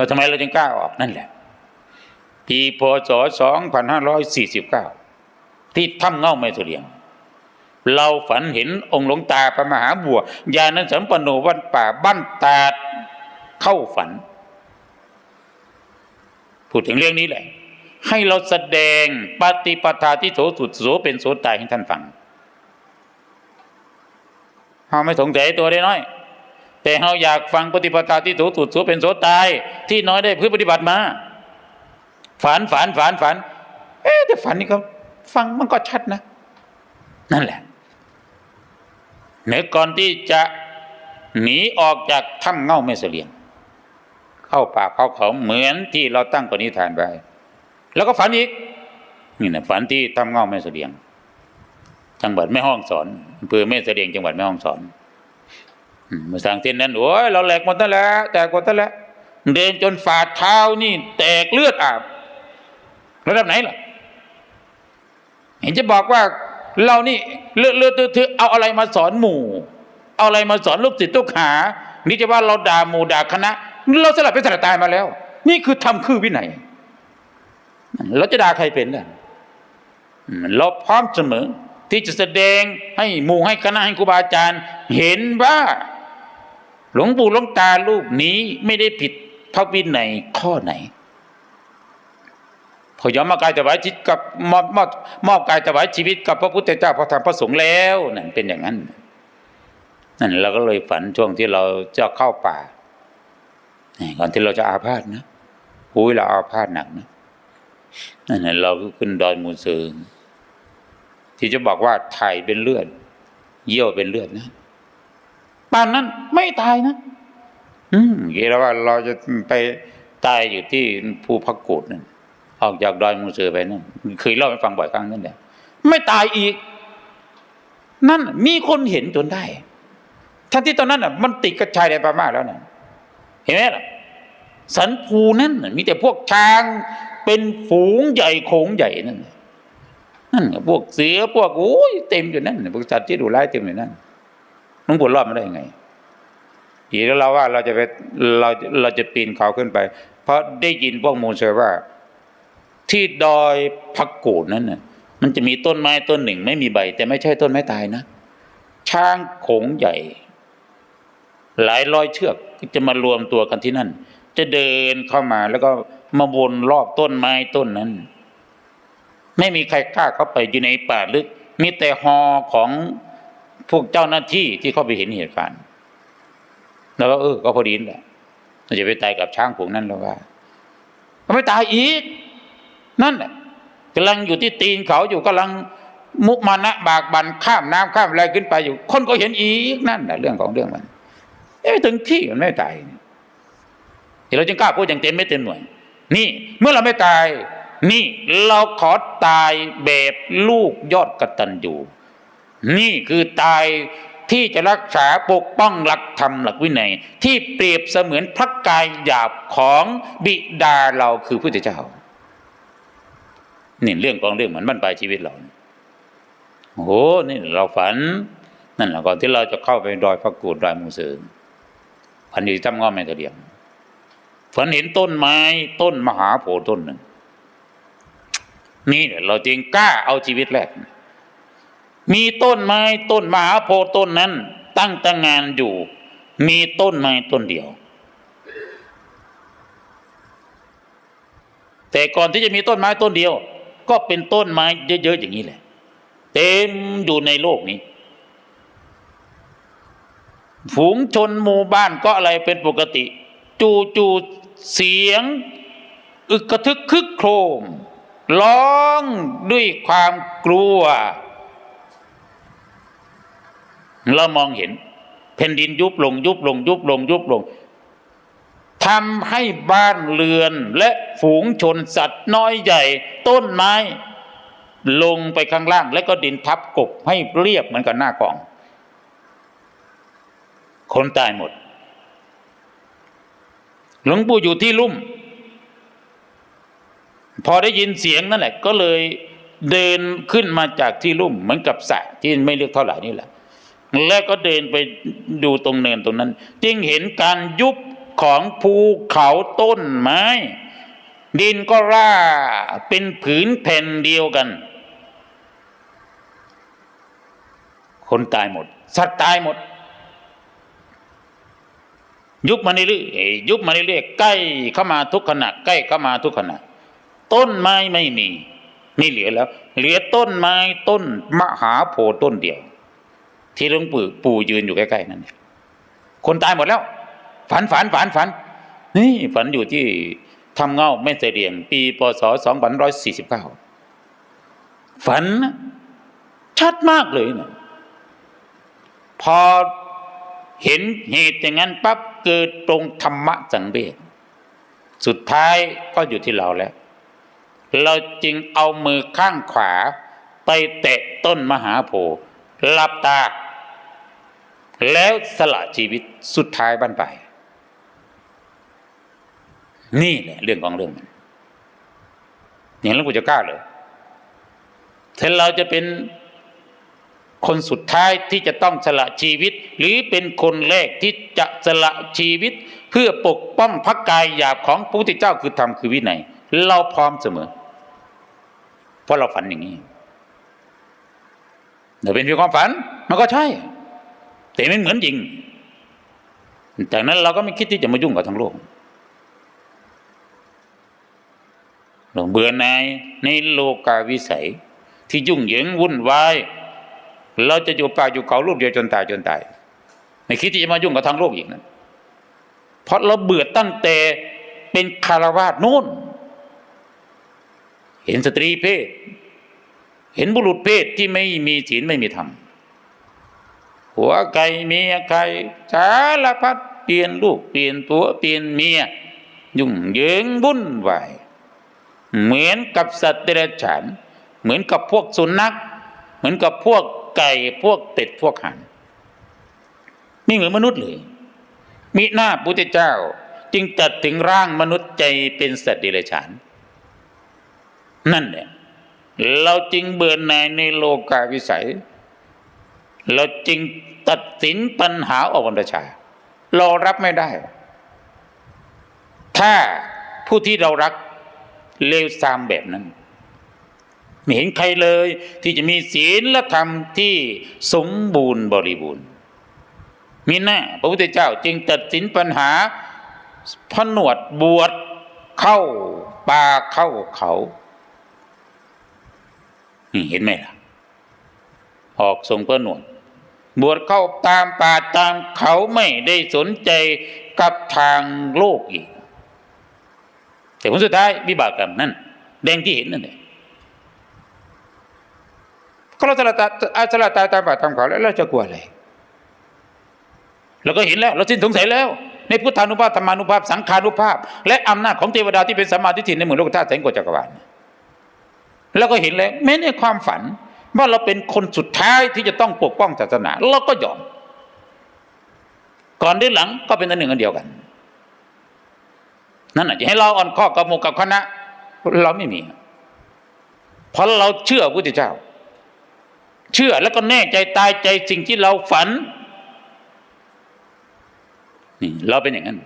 แล้วทำไมเราจึงกล้าออกนั่นแหละ ปีพศ2549 ที่ถ้ำเง่าไม่เสียง เราฝันเห็นองค์หลวงตาพระมหาบัวยานันสัมปนโนวันป่าบ้านตาดเข้าฝัน พูดถึงเรื่องนี้แหละ ให้เราแสดงปฏิปทาที่โสสุดโสเป็นโสตายให้ท่านฟังเราไม่สงสัยตัวได้น้อย แต่เราอยากฟังปฏิปทาที่โสสุดโสเป็นโสตาย ที่น้อยได้เพื่อปฏิบัติมา ฝันฝันฝันฝัน เอ๊ะแต่ฝันนี่ก็ฟังมันก็ชัดนะ นั่นแหละเนื้อก่อนที่จะหนีออกจากถ้ำเง่าไม่เสลียง เข้าป่าเข้าเขาเหมือนที่เราตั้งปณิธานไว้แล้วก็ฝันอีกนี่นะฝันที่ถ้ำเง่าแม่เสลียง จังหวัดแม่ห้องสอนอำเภอแม่เสลียงจังหวัดแม่ห้องสอน มาสั่งเส้นนั้นโอ้ยเราแหลกหมดตั้งแล้วแตกหมดตั้งแล้วเดินจนฝ่าเท้านี่ แตกเลือดอาบระดับไหนล่ะ เห็นจะบอกว่าเรานี่เลือดเลือดถือเอาอะไรมาสอนหมู่ เอาอะไรมาสอนลูกศิษย์ลูกหา นี่จะว่าเราด่าหมู่ด่าคณะ เราสลับไปสลับตายมาแล้ว นี่คือทำคือวินัยเราจะด่าใครเป็นล่ะเราพร้อมเสมอ ที่จะแสดงให้หมู่ให้คณะให้ครูบาอาจารย์ เห็นว่า หลวงปู่หลวงตารูปนี้ไม่ได้ผิดพระวินัยข้อไหนพอยอมมากายถวายจิตกับมอบมอบมอบกายถวายชีวิตกับพระพุทธเจ้าพระธรรมพระสงฆ์แล้วนั่นเป็นอย่างนั้นนั่นเราก็เลยฝันช่วงที่เราจะเข้าป่าก่อนที่เราจะอาพาธนะอุ้ยเราอาพาธหนักนะนั่นเราก็ขึ้นดอยมูเซิงที่จะบอกว่าถ่ายเป็นเลือด เยี่ยวเป็นเลือดนะ ป่านนั้นไม่ตายนะอืมคิดแล้วว่าเราจะไปตายอยู่ที่ภูพักกูดนั่นออกจากดอยมูเซอร์ไปนั่นเคยเล่าให้ฟังบ่อยครั้งนั่นแหละไม่ตายอีก นั่นมีคนเห็นจนได้ทั้งที่ตอนนั้นอะ มันติดกระชายในพม่าแล้วนะเห็นไหมล่ะ สันภูนั่นน่ะมีแต่พวกช้างเป็นฝูงใหญ่โขงใหญ่นั่นน่ะนั่นน่ะพวกเสือพวกโอ้ยเต็มอยู่นั่นน่ะพวกสัตว์ที่ดุร้ายเต็มอยู่นั่นห ลวงปู่รอดมาได้ยังไงอีกแล้วเราว่าเราจะไปเราเราจะปีนเขาขึ้นไป เพราะได้ยินพวกมูเซว่า ที่ดอยพักกูดนั้นน่ะมันจะมีต้นไม้ต้นหนึ่ง ไม่มีใบ แต่ไม่ใช่ต้นไม้ตายนะ ช้างโขงใหญ่ หลายร้อยเชือกจะมารวมตัวกันที่นั่น จะเดินเข้ามาแล้วก็มาวนรอบต้นไม้ต้นนั้น ไม่มีใครกล้าเข้าไปอยู่ในป่าลึก มีแต่ฮอของ พวกเจ้าหน้าที่ที่เข้าไปเห็นเหตุการณ์แล้วก็เออ ก็พอดีนแหละเราจะไปตายกับช้างฝูงนั้นแล้วว่าก็ไม่ตายอีก นั่นแหละกำลังอยู่ที่ตีนเขาอยู่กำลังมุมานะบากบันข้ามน้ำข้ามอะไรขึ้นไปอยู่ คนก็เห็นอีกนั่นแหละเรื่องของเรื่องมันเอ้ยถึงที่มันไม่ตายเดี๋ยวเราจึงกล้าพูดอย่างเต็มไม่เต็มหน่วย นี่ เมื่อเราไม่ตาย นี่เราขอตายแบบลูกยอดกตัญญู นี่คือตายที่จะรักษาปกป้องหลักธรรมหลักวินัย ที่เปรียบเสมือนพระกายหยาบของบิดาเราคือพระเจ้านี่เรื่องของเรื่องเหมือนบ้านปลายชีวิตเราโอ้โหนี่เราฝัน นั่นแหละก่อนที่เราจะเข้าไปดอยพระกูดดอยมูเสงฝันอยู่ที่ถ้ำง้อแม่ตะเดียงฝันเห็นต้นไม้ต้นมหาโพธิ์ต้นหนึ่งนี่เนี่ยเราจึงกล้าเอาชีวิตแรก มีต้นไม้ต้นมหาโพธิ์ต้นนั้น ตั้งแตั้งานอยู่ มีต้นไม้ต้นเดียว แต่ก่อนที่จะมีต้นไม้ต้นเดียว ก็เป็นต้นไม้เยอะๆอย่างนี้แหละ เต็มอยู่ในโลกนี้ ฝูงชนหมู่บ้านก็อะไรเป็นปกติ จูจูๆเสียง อึกกระทึกคึกโครม ร้องด้วยความกลัว เรามองเห็นแผ่นดินยุบลง ยุบลง ยุบลง ยุบลงทำให้บ้านเรือนและฝูงชนสัตว์น้อยใหญ่ ต้นไม้ ลงไปข้างล่าง แล้วก็ดินทับกบให้เรียบเหมือนกับหน้ากล่อง คนตายหมด หลวงปู่อยู่ที่ลุ่ม พอได้ยินเสียงนั่นแหละ ก็เลยเดินขึ้นมาจากที่ลุ่มเหมือนกับสระที่ไม่เลือกเท่าไหร่นี่แหละ แล้วก็เดินไปดูตรงเนินตรงนั้น จึงเห็นการยุบของภูเขาต้นไม้ ดินก็ร่าเป็นผืนแผ่นเดียวกัน คนตายหมด สัตว์ตายหมด ยุบมาเรื่อยยุบมาเรื่อยใกล้เข้ามาทุกขณะใกล้เข้ามาทุกขณะ ต้นไม้ไม่มี ไม่เหลือแล้ว เหลือต้นไม้ต้นมหาโพต้นเดียว ที่หลวงปู่ปู่ยืนอยู่ใกล้ๆนั่นเนี่ยคนตายหมดแล้ว ฝันฝันฝันฝันนี่ฝันอยู่ที่ทำเงาแม่เสรียง ปีพศสองพันร้อยสี่สิบเก้าฝันชัดมากเลยนะพอเห็นเหตุอย่างนั้นปั๊บเกิดตรงธรรมะสังเวชสุดท้ายก็อยู่ที่เราแล้ว เราจึงเอามือข้างขวา ไปแตะต้นมหาโพธิ์หลับตา แล้วสละชีวิตสุดท้ายบั้นไปลายนี่แหละเรื่องของเรื่องมันอย่างหลวงปู่จะกล้าเหรอถ้าเราจะเป็นคนสุดท้ายที่จะต้องสละชีวิต หรือเป็นคนแรกที่จะสละชีวิต เพื่อปกป้องพระกายหยาบของพระพุทธเจ้าคือธรรมคือวินัยเราพร้อมเสมอ เพราะเราฝันอย่างนี้เดี๋ยวเป็นเพียงความฝัน มันก็ใช่ แต่ไม่เหมือนจริงจากนั้นเราก็ไม่คิดที่จะมายุ่งกับทั้งโลกหลงเบื่อในายในโลกาวิสัย ที่ยุ่งเหยิงวุ่นวายเราจะอยู่ป่าอยู่เขาลูกเดียวจนตายจนตายไม่คิดที่จะมายุ่งกับทั้งโลกอีกนะเพราะเราเบื่อตั้งแต่เป็นคารวาสนู่น เห็นสตรีเพศ เห็นบุรุษเพศที่ไม่มีศีลไม่มีธรรม หัวไก่เมียไก่สารพัดเปลี่ยนลูกเปลี่ยนตัวเปลี่ยนเมีย ยุ่งเหยิงวุ่นวายเหมือนกับสัตว์เดรัจฉานเหมือนกับพวกสุนัข เหมือนกับพวกไก่พวกเป็ดพวกห่านไม่เหมือนมนุษย์เลยมีหน้าพุทธเจ้า จึงตัดถึงร่างมนุษย์ใจเป็นสัตว์เดรัจฉาน นั่นแหละเราจึงเบื่อหน่ายในโลกาวิสัย เราจึง ตัดสินปัญหาออกบรรชา เรารับไม่ได้ ถ้าผู้ที่เรารักเลวทรามแบบนั้นไม่เห็นใครเลยที่จะมีศีลและธรรมที่สมบูรณ์บริบูรณ์มีหน้าพระพุทธเจ้าจึงตัดสินปัญหาผนวดบวชเข้าป่าเข้าเขานี่เห็นไหมล่ะ ออกทรงพระหนวด บวชเข้าตามป่าตามเขาไม่ได้สนใจกับทางโลกอีก แต่ผลสุดท้ายวิบากกรรมนั่นแดงที่เห็นนั่นแหละก็เราสละตาอาสละตาตามป่าตามเขาแล้วเราจะกลัวอะไรเราก็เห็นแล้วเราสิ้นสงสัยแล้ว ในพุทธานุภาพธรรมานุภาพสังขานุภาพ และอำนาจของเทวดาที่เป็นสมาทิฏฐิในหมู่โลกธาตุแสงโกจักรวาลแล้วก็เห็นแล้วแม้ในความฝัน ว่าเราเป็นคนสุดท้ายที่จะต้องปกป้องศาสนาเราก็ยอม ก่อนหรือหลังก็เป็นอันหนึ่งอันเดียวกัน นั่นอาจจะให้เราอ่อนข้อกับหมู่กับคณะ เราไม่มีเพราะเราเชื่อพระพุทธเจ้า เชื่อแล้วก็แน่ใจตายใจสิ่งที่เราฝันนี่เราเป็นอย่างนั้น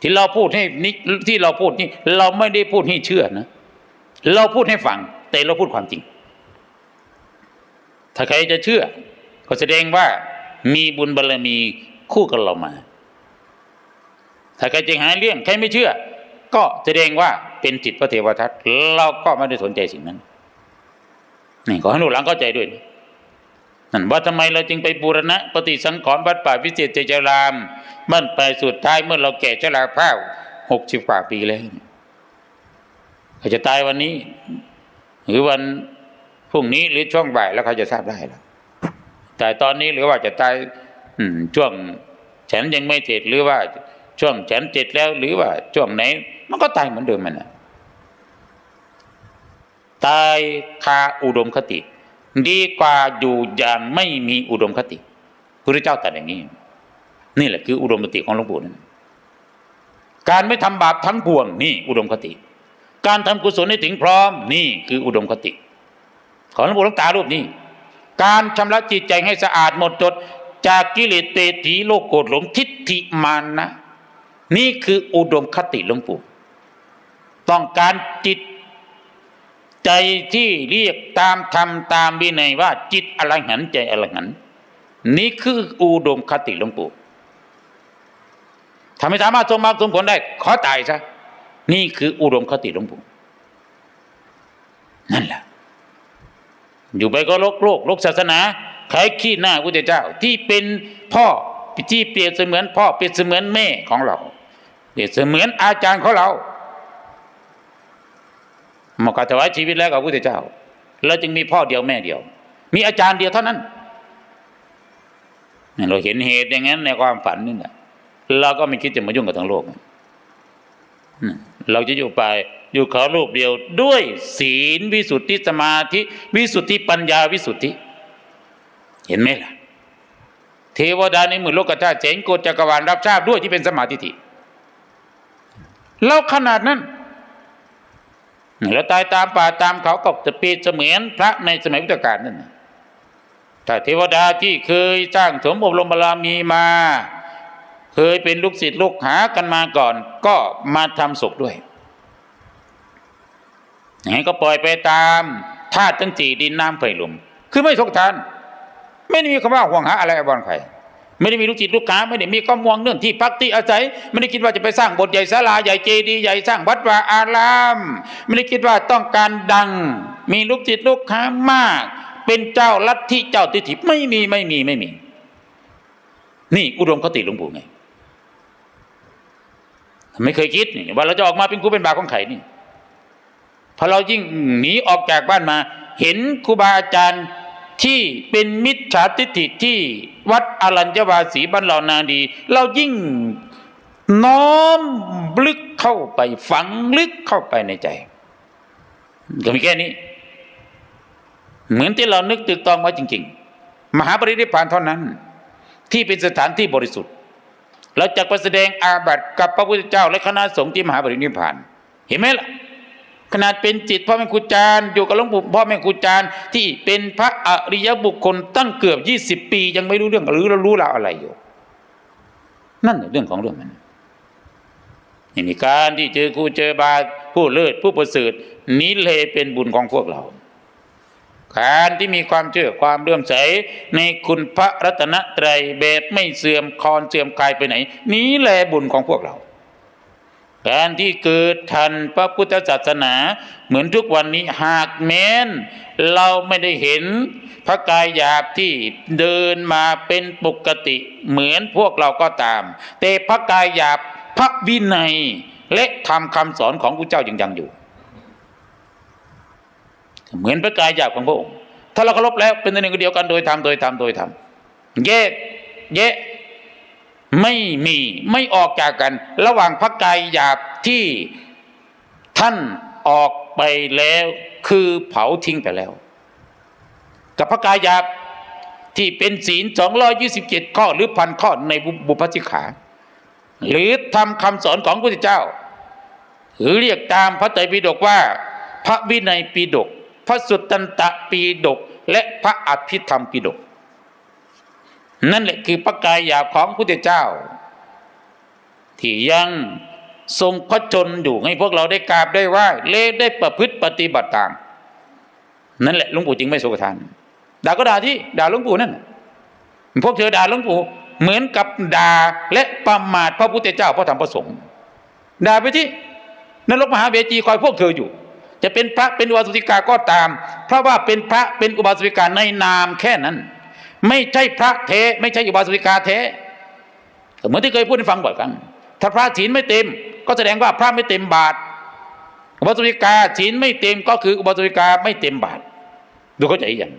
ที่เราพูดให้นี่ที่เราพูดนี่ เราไม่ได้พูดให้เชื่อนะ เราพูดให้ฟัง แต่เราพูดความจริง ถ้าใครจะเชื่อ ก็แสดงว่ามีบุญบารรมีคู่กับเรามา ถ้าใครจะหาเรื่องใครไม่เชื่อ ก็แสดงว่าเป็นจิตพระเทวทัตเราก็ไม่ได้สนใจสิ่งนั้นนี่ขอให้ลูหลานเข้าใจด้วยนะนั่นว่าทำไมเราจึงไปบูรณะ ปฏิสังขรณ์วัดป่าวิเศษเจจารามบ้านปลายสุดท้ายเมื่อเราแก่ชราภาพหกสิบกว่าปีแล้วเขาจะตายวันนี้ หรือวัน พรุ่งนี้หรือช่วงบ่ายแล้วเขาจะทราบได้แล้วแต่ตอนนี้หรือว่าจะตายช่วงฉันยังไม่เสร็จหรือว่าช่วงฉันเสร็จแล้วหรือว่าช่วงไหน มันก็ตายเหมือนเดิมมันนะตายคาอุดมคติ ดีกว่าอยู่อย่างไม่มีอุดมคติพระเจ้าตรัสอย่างนี้ นี่แหละคืออุดมคติของหลวงปู่นั่นการไม่ทำบาปทั้งปวงนี่อุดมคติ การทำกุศลให้ถึงพร้อมนี่คืออุดมคติ ของหลวงปู่หลวงตารูปนี้ การชำระจิตใจให้สะอาดหมดจด จากกิเลสเตถีโลกโกรธหลงทิฏฐิมานะ นี่คืออุดมคติหลวงปู่ต้องการจิตใจที่เรียกตามธรรมตามวินัยว่าจิตอรหันใจอรหันนี่คืออุดมคติหลวงปู่ถ้าไม่สามารถสมมาสมผลได้ ขอตายซะนี่คืออุดมคติหลวงปู่นั่นแหละ อยู่ไปก็โลกโลกโลกศาสนาใครขี้หน้าพระเจ้า ที่เป็นพ่อที่เปรียบเสมือนพ่อเปรียบเสมือนแม่ของเรา เปรียบเสมือนอาจารย์ของเรามากาถวายชีวิตแล้วกับพระเจ้าเราจึงมีพ่อเดียวแม่เดียว มีอาจารย์เดียวเท่านั้นเราเห็นเหตุอย่างนั้นในความฝันนี่แหละเราก็ไม่คิดจะมายุ่งกับทั้งโลกเราจะอยู่ไป อยู่เขารูปเดียวด้วยศีลวิสุทธิสมาธิ วิสุทธิปัญญาวิสุทธิ เห็นไหมล่ะ เทวดาในหมื่นโลกธาตุเจงโกฏจักรวาลรับทราบด้วยที่เป็นสมาธิิเราขนาดนั้นเราตายตามป่าตามเขาก็จะเปรียบเสมือนพระในสมัยพุทธกาลนั่นนะถ้าเทวดาที่เคยสร้างสมอบรมบารมีมา เคยเป็นลูกศิษย์ลูกหากันมาก่อน ก็มาทำศพด้วย อย่างนี้ก็ปล่อยไปตามธาตุทั้งสี่ดินน้ำไฟลม คือไม่ทกทาน ไม่ได้มีคำว่าห่วงหาอะไรบอนใครไม่ได้มีลูกจิตลูกค้าไม่ได้มีความมองเรื่องที่พักที่อาศัย ไม่ได้คิดว่าจะไปสร้างบสถ์ใหญ่ศาลาใหญ่เจดีย์ใหญ่สร้างวัดวาอาราม ไม่ได้คิดว่าต้องการดัง มีลูกจิตลูกค้ามาก เป็นเจ้าลัทธิเจ้าทิฏฐิไม่มีไม่มีไม่มี นี่อุดมคติหลวงปู่ไงไม่เคยคิดนี่ว่าเราจะออกมาเป็นกูเป็นบาของไข่นี่ พอเรายิ่งหนีออกจากบ้านมา เห็นครูบาอาจารย์ที่เป็นมิจฉาทิฏฐิที่วัดอรัญญวาสีบ้านเรานาดี เรายิ่งน้อมลึกเข้าไปฝังลึกเข้าไปในใจก็มีแค่นี้ เหมือนที่เรานึกตึกตองไว้จริง ๆ มหาปรินิพพานเท่านั้น ที่เป็นสถานที่บริสุทธิ์ เราจะไปแสดงอาบัติกับพระพุทธเจ้าและคณะสงฆ์ที่มหาปรินิพพาน เห็นไหมล่ะ ขนาดเป็นจิตพ่อแม่ครูจารย์อยู่กับหลวงปู่พ่อแม่ครูจารย์ที่เป็นพระอริยบุคคลตั้งเกือบยี่สิบปี ยังไม่รู้เรื่องหรือเรารู้ราวอะไรอยู่ นั่นเรื่องของเรื่องมันนี่การที่เจอครูเจอบาผู้เลิศผู้ประเสริฐนี้เลยเป็นบุญของพวกเราการที่มีความเชื่อความเลื่อมใส ในคุณพระรัตนตรัยแบบไม่เสื่อมคลอนเสื่อมคลายไปไหน นี้แหละบุญของพวกเรา การที่เกิดทันพระพุทธศาสนา เหมือนทุกวันนี้หากแม้น เราไม่ได้เห็นพระกายหยาบที่เดินมาเป็นปกติเหมือนพวกเราก็ตาม แต่พระกายหยาบพระวินัย และธรรมคำสอนของพระเจ้ายังยังอยู่ เหมือนพระกายหยาบของพระองค์ถ้าเราเคารพแล้วเป็นหนึ่งเดียวกันโดยธรรมโดยธรรมโดยธรรมแยกแยก ไม่มีไม่ออกจากกัน ระหว่างพระกายหยาบที่ท่านออกไปแล้ว คือเผาทิ้งไปแล้ว กับพระกายหยาบที่เป็นศีลสองร้อยี่สิบเจ็ดข้อหรือพันข้อในบุพสิกขา หรือทำคำสอนของพระพุทธเจ้า หรือเรียกตามพระไตรปิฎกว่า พระวินัยปิฎกพระสุตตันตปิฎกและพระอภิธรรมปิฎก นั่นแหละคือพระกายหยาบของพุทธเจ้า ที่ยังทรงพระชนอยู่ให้พวกเราได้กราบได้ไหว้เล่ได้ประพฤติปฏิบัติตาม นั่นแหละหลวงปู่จึงไม่สุขทานด่าก็ด่าที่ด่าหลวงปู่นั่นพวกเธอด่าหลวงปู่เหมือนกับด่าและประมาทพระพุทธเจ้าพระธรรมพระสงฆ์ด่าไปที่นรกมหาเวจีคอยพวกเธออยู่ จะเป็นพระเป็นอุบาสิกาก็ตาม เพราะว่าเป็นพระเป็นอุบาสิกาในนามแค่นั้น ไม่ใช่พระเทไม่ใช่อุบาสิกาเทเหมือนที่เคยพูดให้ฟังบ่อยครั้งถ้าพระศีลไม่เต็ม ก็แสดงว่าพระไม่เต็มบาทอุบาสิกาศีลไม่เต็มก็คืออุบาสิกาไม่เต็มบาทดูเข้าใจอย่าง